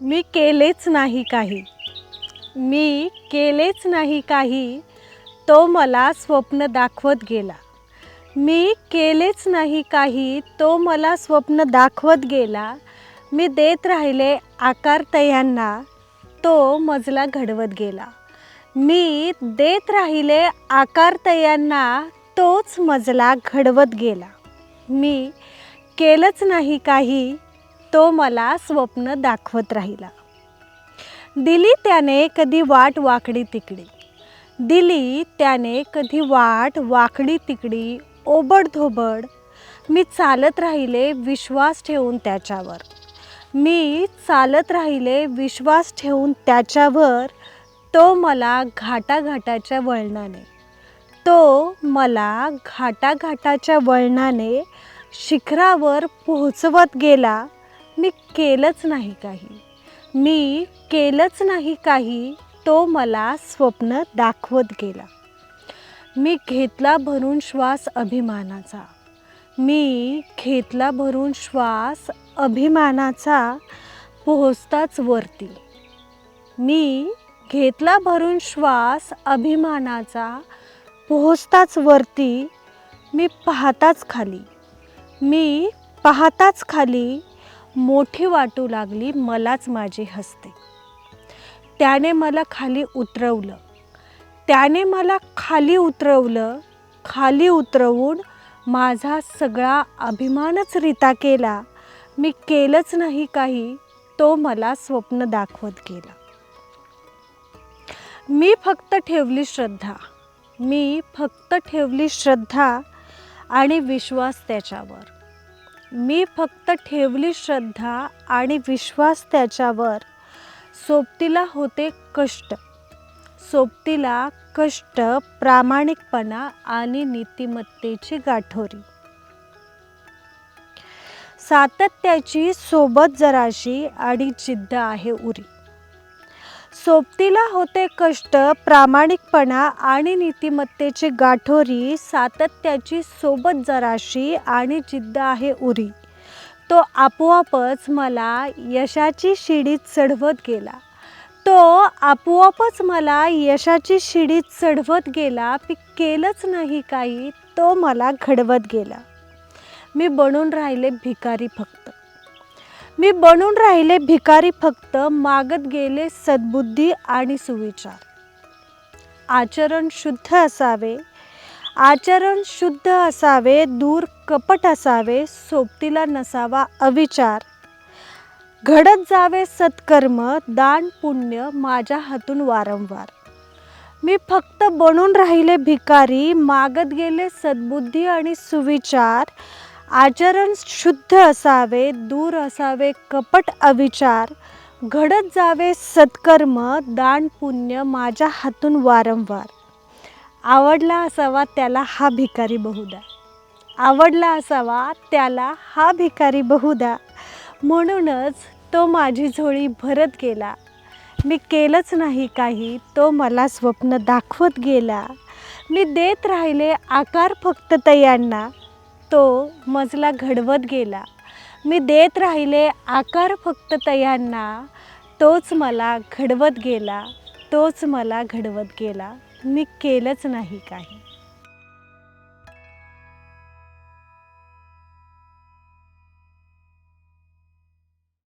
मी केलेच नाही काही. मी केलेच नाही काही तो मला स्वप्न दाखवत गेला. मी केलेच नाही काही तो मला स्वप्न दाखवत गेला. मी देत राहिले आकार तयांना तो मजला घडवत गेला. मी देत राहिले आकार तयांना तोच मजला घडवत गेला. मी केलंच नाही काही तो मला स्वप्न दाखवत राहिला. दिली त्याने कधी वाट वाकडी तिकडी. दिली त्याने कधी वाट वाकडी तिकडी ओबडधोबड. मी चालत राहिले विश्वास ठेवून त्याच्यावर. मी चालत राहिले विश्वास ठेवून त्याच्यावर तो मला घाटाघाटाच्या वळणाने. तो मला घाटाघाटाच्या वळणाने शिखरावर पोहोचवत गेला. मी केलंच नाही काही. मी केलंच नाही काही तो मला स्वप्न दाखवत गेला. मी घेतला भरून श्वास अभिमानाचा. मी घेतला भरून श्वास अभिमानाचा पोहोचताच वरती. मी घेतला भरून श्वास अभिमानाचा पोहोचताच वरती. मी पाहताच खाली. मी पाहताच खाली मोठी वाटू लागली मलाच माझी हसते. त्याने मला खाली उतरवलं. त्याने मला खाली उतरवलं खाली उतरवून माझा सगळा अभिमानच रिता केला. मी केलंच नाही काही तो मला स्वप्न दाखवत गेला. मी फक्त ठेवली श्रद्धा. मी फक्त ठेवली श्रद्धा आणि विश्वास त्याच्यावर. मी फक्त ठेवली श्रद्धा आणि विश्वास त्याच्यावर. सोबतीला होते कष्ट. सोबतीला कष्ट प्रामाणिकपणा आणि नीतिमत्तेची गाठोरी. सातत्याची सोबत जराशी आणि जिद्द आहे उरी. सोबतीला होते कष्ट प्रामाणिकपणा आणि नीतिमत्तेची गाठोरी सातत्याची सोबत जराशी आणि जिद्द आहे उरी. तो आपोआपच मला यशाची शिडी चढवत गेला. तो आपोआपच मला यशाची शिडी चढवत गेला मी केलंच नाही काही तो मला घडवत गेला. मी बनून राहिले भिकारी फक्त. मी बनून राहिले भिकारी फक्त मागत गेले सद्बुद्धी आणि सुविचार. आचरण शुद्ध असावे आचरण शुद्ध असावे दूर कपट असावे सोबतीला नसावा अविचार. घडत जावे सत्कर्म दान पुण्य माझ्या हातून वारंवार. मी फक्त बनून राहिले भिकारी मागत गेले सद्बुद्धी आणि सुविचार आचरण शुद्ध असावे दूर असावे कपट अविचार घडत जावे सत्कर्म दान पुण्य माझ्या हातून वारंवार. आवडला असावा त्याला हा भिकारी बहुदा आवडला असावा त्याला हा भिकारी बहुदा म्हणूनच तो माझी झोळी भरत गेला. मी केलंच नाही काही तो मला स्वप्न दाखवत गेला. मी देत राहिले आकार फक्त तयांना. तो मजला घडवत गेला. मी देत राहिले आकार फक्त तयांना. तोच मला घडवत गेला. तोच मला घडवत गेला. मी केलंच नाही काही.